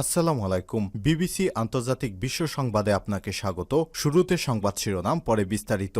আসসালামু আলাইকুম। বিবিসি আন্তর্জাতিক বিশ্ব সংবাদে আপনাকে স্বাগত। শুরুতে সংবাদ শিরোনাম, পরে বিস্তারিত।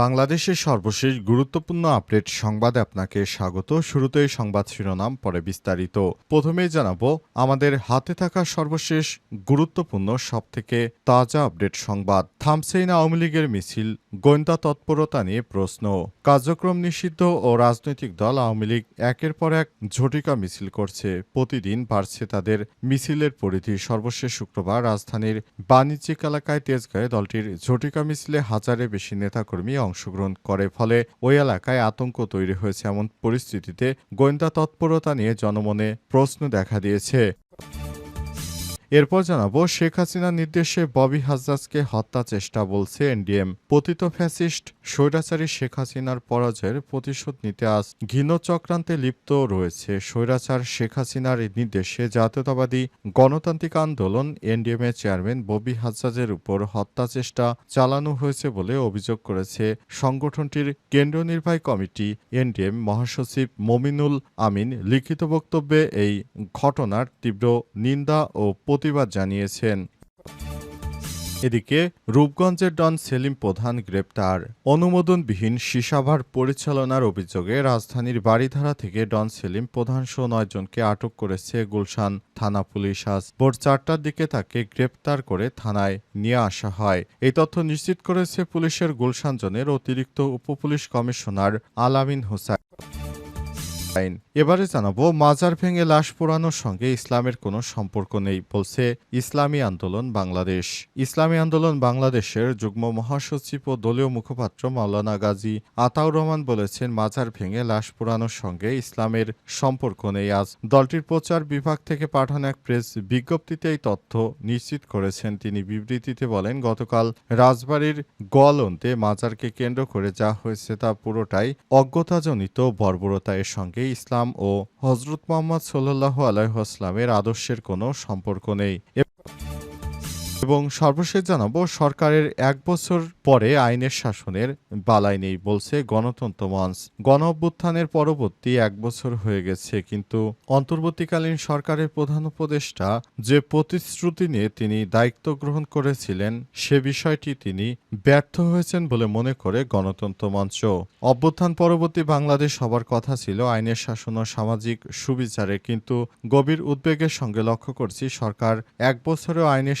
বাংলাদেশের সর্বশেষ গুরুত্বপূর্ণ আপডেট সংবাদে আপনাকে স্বাগত। শুরুতেই সংবাদ শিরোনাম, পরে বিস্তারিত। প্রথমেই জানাব, আমাদের হাতে থাকা সর্বশেষ গুরুত্বপূর্ণ সবথেকে তাজা আপডেট সংবাদ। থামসেইন আওয়ামী লীগের মিছিল গোয়েন্দা তৎপরতা নিয়ে প্রশ্ন। কার্যক্রম নিষিদ্ধ ও রাজনৈতিক দল আওয়ামী লীগ একের পর এক ঝটিকা মিছিল করছে। প্রতিদিন বাড়ছে তাদের মিছিলের পরিধি। সর্বশেষ শুক্রবার রাজধানীর বাণিজ্যিক এলাকায় তেজগাঁয়ে দলটির ঝটিকা মিছিলে হাজারে বেশি নেতাকর্মী অংশগ্রহণ করে। ফলে ওই এলাকায় আতঙ্ক তৈরি হয়েছে এমন পরিস্থিতিতে গোয়েন্দা তৎপরতা নিয়ে জনমনে প্রশ্ন দেখা দিয়েছে। এরপর জানাব, শেখ হাসিনার নির্দেশে ববি হাজ্জাজকে হত্যা চেষ্টা বলছে এনডিএম। পতিত ফ্যাসিস্ট, স্বৈরাচারী শেখ হাসিনার পরাজয়ের প্রতিশোধ নিতে আজ ঘৃণ চক্রান্তে লিপ্ত রয়েছে স্বৈরাচার শেখ হাসিনার নির্দেশে জাতীয়তাবাদী গণতান্ত্রিক আন্দোলন এনডিএম এর চেয়ারম্যান ববি হাজ্জাজের উপর হত্যা চেষ্টা চালানো হয়েছে বলে অভিযোগ করেছে সংগঠনটির কেন্দ্রীয় নির্বাহী কমিটি। এনডিএম মহাসচিব মমিনুল আমিন লিখিত বক্তব্যে এই ঘটনার তীব্র নিন্দা ও প্রতিবাদ জানিয়েছেন। এদিকে রূপগঞ্জের ডন সেলিম প্রধান গ্রেপ্তার। অনুমোদনবিহীন সিসাভার পরিচালনার অভিযোগে রাজধানীর বাড়িধারা থেকে ডন সেলিম প্রধান সহ নয় জনকে আটক করেছে গুলশান থানা পুলিশ। আজ ভোর চারটার দিকে তাকে গ্রেপ্তার করে থানায় নিয়ে আসা হয়। এই তথ্য নিশ্চিত করেছে পুলিশের গুলশান জোনের অতিরিক্ত উপপুলিশ কমিশনার আলামিন হোসাইন এবারে জানাব, মাজার ভেঙে লাশ পোড়ানোর সঙ্গে ইসলামের কোনো সম্পর্ক নেই, বলছে ইসলামী আন্দোলন বাংলাদেশ। ইসলামী আন্দোলন বাংলাদেশের যুগ্ম মহাসচিব ও দলীয় মুখপাত্র মাওলানা গাজী আতাউর রহমান বলেছেন, মাজার ভেঙে লাশ পোড়ানোর সঙ্গে ইসলামের সম্পর্ক নেই। আজ দলটির প্রচার বিভাগ থেকে পাঠানো এক প্রেস বিজ্ঞপ্তিতে এই তথ্য নিশ্চিত করেছেন। তিনি বিবৃতিতে বলেন, গতকাল রাজবাড়ির গোয়ালন্তে মাজারকে কেন্দ্র করে যা হয়েছে তা পুরোটাই অজ্ঞতাজনিত বর্বরতা। এর সঙ্গে ইসলাম ও হজরত মোহাম্মদ সোল্লাহ আলাইহাস্লামের আদর্শের কোনো সম্পর্ক নেই। এবং সর্বশেষ জানাব, সরকারের এক বছর পরে আইনের শাসনের বালাই নেই বলছে গণতন্ত্র মঞ্চ গণ অভ্যুত্থানের পরবর্তী এক বছর হয়ে গেছে। কিন্তু অন্তর্বর্তীকালীন সরকারের প্রধান উপদেষ্টা যে প্রতিশ্রুতি নিয়ে তিনি দায়িত্ব গ্রহণ করেছিলেন, সে বিষয়টি তিনি ব্যর্থ হয়েছেন বলে মনে করে গণতন্ত্র মঞ্চ। অভ্যুত্থান পরবর্তী বাংলাদেশ হবার কথা ছিল আইনের শাসন ও সামাজিক সুবিচারে, কিন্তু গভীর উদ্বেগের সঙ্গে লক্ষ্য করছি সরকার এক বছরেও আইনের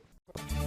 Bye.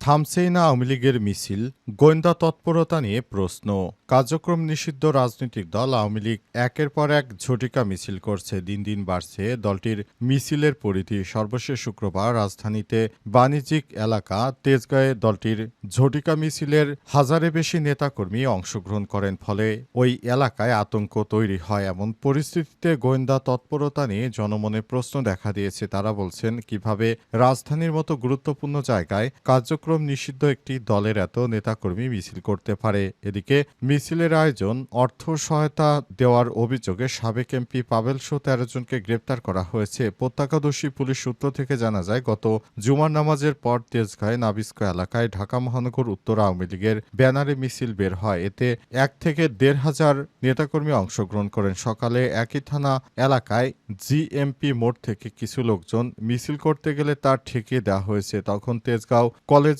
থামছেই না আওয়ামী লীগের মিছিল, গোয়েন্দা তৎপরতা নিয়ে প্রশ্ন। কার্যক্রম নিষিদ্ধ রাজনৈতিক দল আওয়ামী লীগ একের পর এক ঝটিকা মিছিল করছে। দিন দিন বাড়ছে দলটির মিছিলের পরিধি। সর্বশেষ শুক্রবার রাজধানীতে বাণিজ্যিক এলাকা তেজগাঁয়ে দলটির ঝটিকা মিছিলের হাজারে বেশি নেতাকর্মী অংশগ্রহণ করেন। ফলে ওই এলাকায় আতঙ্ক তৈরি হয়। এমন পরিস্থিতিতে গোয়েন্দা তৎপরতা নিয়ে জনমনে প্রশ্ন দেখা দিয়েছে। তারা বলছেন, কীভাবে রাজধানীর মতো গুরুত্বপূর্ণ জায়গায় কার্যক্রম নিষিদ্ধ একটি দলের এত নেতাকর্মী মিছিল করতে পারে। এদিকে মিছিলের আয়োজন অর্থ সহায়তা দেওয়ার অভিযোগে সাবেক এমপি পাবেল সহ তেরো জনকে গ্রেপ্তার করা হয়েছে। প্রত্যাখ্যাদর্শী পুলিশ সূত্র থেকে জানা যায়, গত জুমার নামাজের পর তেজগাঁয় নাবিস্কো এলাকায় ঢাকা মহানগর উত্তর আওয়ামী লীগের ব্যানারে মিছিল বের হয়। এতে এক থেকে দেড় হাজার নেতাকর্মী অংশগ্রহণ করেন। সকালে একই থানা এলাকায় জিএমপি মোড় থেকে কিছু লোকজন মিছিল করতে গেলে তার ঠেকিয়ে দেওয়া হয়েছে। তখন তেজগাঁও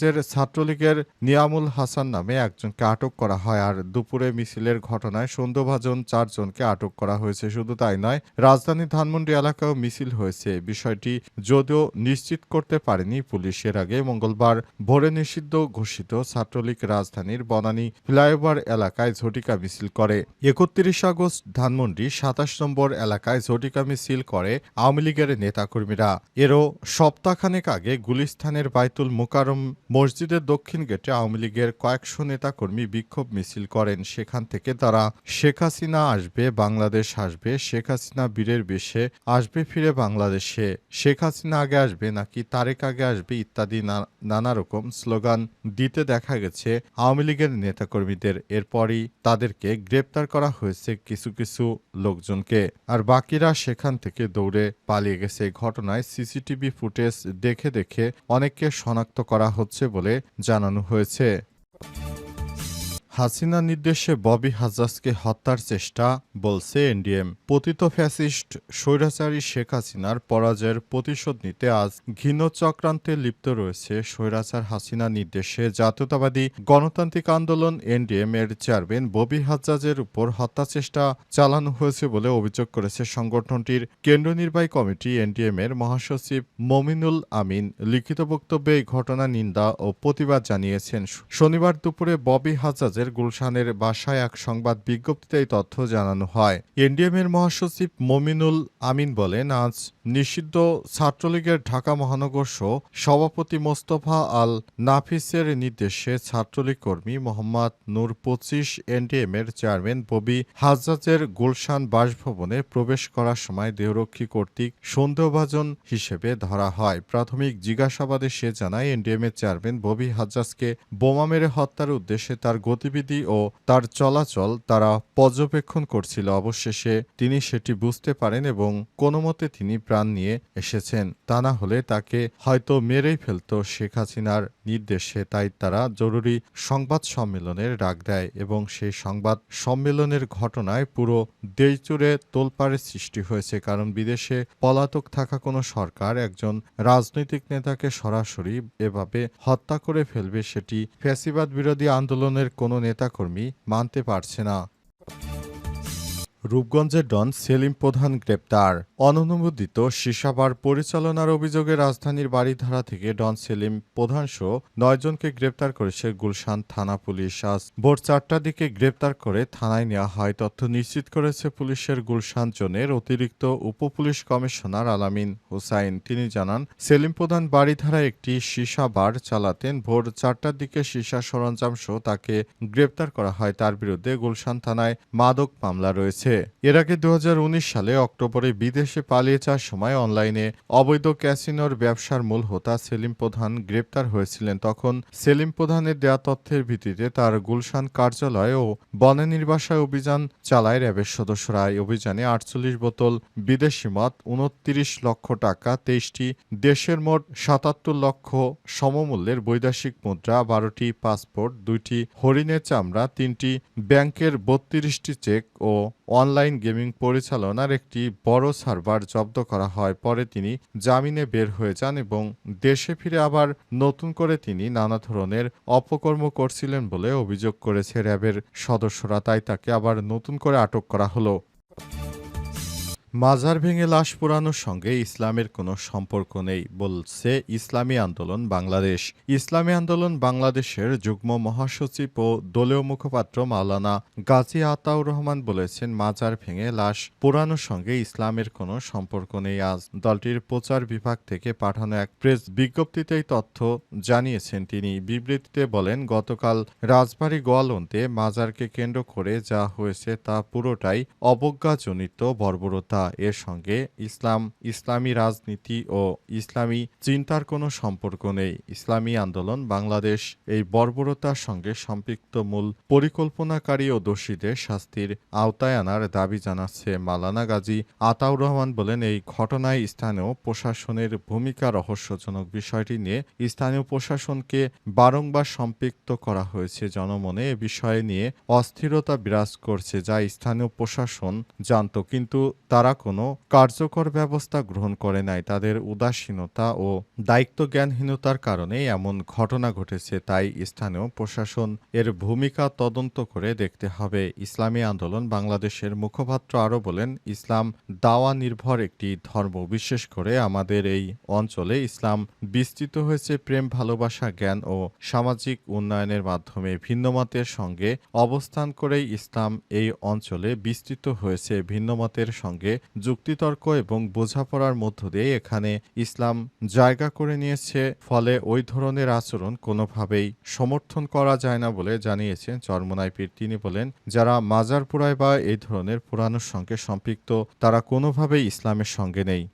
কলেজের ছাত্রলীগের নিয়ামুল হাসান নামে একজনকে আটক করা হয়। আর দুপুরে মিছিলের ঘটনায় সন্দেহভাজন চারজনকে আটক করা হয়েছে। শুধু তাই নয়, রাজধানী ধানমন্ডি এলাকায়ও মিছিল হয়েছে। বিষয়টি যদিও নিশ্চিত করতে পারেনি পুলিশের আগে মঙ্গলবার ভোরে নিষিদ্ধ ঘোষিত ছাত্রলীগ রাজধানীর বনানী ফ্লাইওভার এলাকায় ঝটিকা মিছিল করে। একত্রিশ আগস্ট ধানমন্ডি সাতাশ নম্বর এলাকায় ঝটিকা মিছিল করে আওয়ামী লীগের নেতাকর্মীরা। এরও সপ্তাহখানেক আগে গুলিস্তানের বাইতুল মোকারম মসজিদের দক্ষিণ গেটে আওয়ামী লীগের কয়েকশো নেতাকর্মী বিক্ষোভ মিছিল করেন। সেখান থেকে তারা শেখ হাসিনা আসবে, বাংলাদেশ আসবে, শেখ হাসিনা বীরের বেশে আসবে, ফিরে বাংলাদেশে। শেখ হাসিনা আগে আসবে নাকি তারেক আগে আসবে ইত্যাদি নানা রকম স্লোগান দিতে দেখা গেছে আওয়ামী লীগের নেতাকর্মীদের। এরপরই তাদেরকে গ্রেপ্তার করা হয়েছে কিছু কিছু লোকজনকে। আর বাকিরা সেখান থেকে দৌড়ে পালিয়ে গেছে। ঘটনায় সিসিটিভি ফুটেজ দেখে দেখে অনেককে শনাক্ত করা হচ্ছে। বলে জানানো হয়েছে। হাসিনা নির্দেশে ববি হাজাজকে হত্যার চেষ্টা বলছে এনডিএম। পতিত ফ্যাসিস্ট স্বৈরাচারী শেখ হাসিনার পরাজয়ের প্রতিশোধ নিতে আজ ঘৃণ চক্রান্তে লিপ্ত রয়েছে স্বৈরাচার হাসিনা নির্দেশে জাতীয়তাবাদী গণতান্ত্রিক আন্দোলন এনডিএম এর চেয়ারম্যান ববি হাজ্জাজের উপর হত্যা চেষ্টা চালানো হয়েছে বলে অভিযোগ করেছে সংগঠনটির কেন্দ্র নির্বাহী কমিটি এনডিএম এর মহাসচিব মমিনুল আমিন। লিখিত বক্তব্যে এই ঘটনা নিন্দা ও প্রতিবাদ জানিয়েছেন। শনিবার দুপুরে ববি হাজাজের গুলশানের বাসায় এক সংবাদ বিজ্ঞপ্তিতে এই তথ্য জানানো হয়। এনডিএম এর মহাসচিব মমিনুল আমিন বলেন, আজ নিষিদ্ধ ছাত্রলীগের ঢাকা মহানগর সভাপতি মোস্তফা আল নাফিসের নির্দেশে ছাত্রলীগ কর্মী মোহাম্মদ নূর পঁচিশ এনডিএম এর চেয়ারম্যান ববি হাজ্জাজের গুলশান বাসভবনে প্রবেশ করার সময় দেহরক্ষী কর্তৃক সন্দেহভাজন হিসেবে ধরা হয়। প্রাথমিক জিজ্ঞাসাবাদে সে জানায় এনডিএম এর চেয়ারম্যান ববি হাজ্জাজকে বোমা মেরে হত্যার উদ্দেশ্যে তার গতিবিধি ও তার চলাচল তারা পর্যবেক্ষণ করছিল। অবশেষে তিনি সেটি বুঝতে পারেন এবং কোনো মতে তিনি প্রাণ নিয়ে এসেছেন। তা না হলে তাকে হয়তো মেরেই ফেলত শেখ হাসিনার নির্দেশে। তাই তারা জরুরি সংবাদ সম্মেলনের ডাক দেয় এবং সেই সংবাদ সম্মেলনের ঘটনায় পুরো দেশজুড়ে তোলপাড়ের সৃষ্টি হয়েছে। কারণ বিদেশে পলাতক থাকা কোনো সরকার একজন রাজনৈতিক নেতাকে সরাসরি এভাবে হত্যা করে ফেলবে, সেটি ফ্যাসিবাদ বিরোধী আন্দোলনের কোনো নেতাকর্মী মানতে পারছে না। রূপগঞ্জের ডন সেলিম প্রধান গ্রেপ্তার। অননুমোদিত সিসাবার পরিচালনার অভিযোগে রাজধানীর বাড়িধারা থেকে ডন সেলিম প্রধান সহ নয়জনকে গ্রেপ্তার করেছে গুলশান থানা পুলিশ। আজ ভোর চারটার দিকে গ্রেপ্তার করে থানায় নেওয়া হয় তথ্য নিশ্চিত করেছে পুলিশের গুলশান জোনের অতিরিক্ত উপপুলিশ কমিশনার আলামিন হুসাইন। তিনি জানান, সেলিম প্রধান বাড়িধারা একটি সীসা বার চালাতেন। ভোর চারটার দিকে সিসা সরঞ্জাম সহ তাকে গ্রেপ্তার করা হয়। তার বিরুদ্ধে গুলশান থানায় মাদক মামলা রয়েছে। এর আগে দু হাজার উনিশ সালে অক্টোবরে বিদেশে পালিয়ে যাওয়ার সময় অনলাইনে অবৈধ ক্যাসিনোর ব্যবসার মূল হোতা সেলিম প্রধান গ্রেপ্তার হয়েছিলেন। তখন সেলিম প্রধানের দেয়া তথ্যের ভিত্তিতে তার গুলশান কার্যালয় ও বনে নির্বাসায় অভিযান চালায় র্যাবের সদস্যরা। এই অভিযানে আটচল্লিশ বোতল বিদেশি মদ, উনত্রিশ লক্ষ টাকা, তেইশটি দেশের মোট সাতাত্তর লক্ষ সমমূল্যের বৈদেশিক মুদ্রা, বারোটি পাসপোর্ট, দুইটি হরিণের চামড়া, তিনটি ব্যাংকের বত্রিশটি চেক ও অনলাইন গেমিং পরিচালনার একটি বড় সার্ভার জব্দ করা হয়। পরে তিনি জামিনে বের হয়ে যান এবং দেশে ফিরে আবার নতুন করে তিনি নানা ধরনের অপকর্ম করছিলেন বলে অভিযোগ করেছে র্যাবের সদস্যরা। তাই তাকে আবার নতুন করে আটক করা হলো। মাজার ভেঙে লাশ পোড়ানোর সঙ্গে ইসলামের কোনো সম্পর্ক নেই, বলছে ইসলামী আন্দোলন বাংলাদেশ। ইসলামী আন্দোলন বাংলাদেশের যুগ্ম মহাসচিব ও দলীয় মুখপাত্র মাওলানা গাজী আতাউর রহমান বলেছেন, মাজার ভেঙে লাশ পোড়ানোর সঙ্গে ইসলামের কোনো সম্পর্ক নেই আজ। দলটির প্রচার বিভাগ থেকে পাঠানো এক প্রেস বিজ্ঞপ্তিতেই তথ্য জানিয়েছেন তিনি। বিবৃতিতে বলেন, গতকাল রাজবাড়ী গোয়ালন্তে মাজারকে কেন্দ্র করে যা হয়েছে তা পুরোটাই অবজ্ঞাজনিত বর্বরতা। এর সঙ্গে ইসলাম, ইসলামী রাজনীতি ও ইসলামী চিন্তার কোনো সম্পর্ক নেই। ইসলামী আন্দোলন বাংলাদেশ এই বর্বরতার সঙ্গে সম্পৃক্ত মূল পরিকল্পনাকারী ও দোষীদের শাস্তির আওতায় আনার দাবি জানাচ্ছে মালানা গাজী আতাউর রহমান বলেন, এই ঘটনায় স্থানীয় প্রশাসনের ভূমিকা রহস্যজনক বিষয়টি নিয়ে স্থানীয় প্রশাসনকে বারংবার সম্পৃক্ত করা হয়েছে জনমনে। এ বিষয়ে নিয়ে অস্থিরতা বিরাজ করছে যা স্থানীয় প্রশাসন জানত, কিন্তু তারা কোনো কার্যকর ব্যবস্থা গ্রহণ করে নাই। তাদের উদাসীনতা ও দায়িত্ব জ্ঞানহীনতার কারণে এমন ঘটনা ঘটেছে, তাই স্থানীয় প্রশাসন এর ভূমিকা তদন্ত করে দেখতে হবে। ইসলামী আন্দোলন বাংলাদেশের মুখপাত্র আরও বলেন, ইসলাম দাওয়া নির্ভর একটি ধর্ম। বিশেষ করে আমাদের এই অঞ্চলে ইসলাম বিস্তৃত হয়েছে প্রেম, ভালোবাসা, জ্ঞান ও সামাজিক উন্নয়নের মাধ্যমে। ভিন্নমতের সঙ্গে অবস্থান করেই ইসলাম এই অঞ্চলে বিস্তৃত হয়েছে। ভিন্নমতের সঙ্গে যুক্তিতর্ক এবং বোঝাপড়ার মধ্য দিয়ে এখানে ইসলাম জায়গা করে নিয়েছে, ফলে ওই ধরনের আচরণ কোনোভাবেই সমর্থন করা যায় না বলে জানিয়েছেন চরমোনাই পীর। তিনি বলেন, যারা মাজারপুরায় বা এই ধরনের পুরানোর সঙ্গে সম্পৃক্ত, তারা কোনোভাবেই ইসলামের সঙ্গে নেই।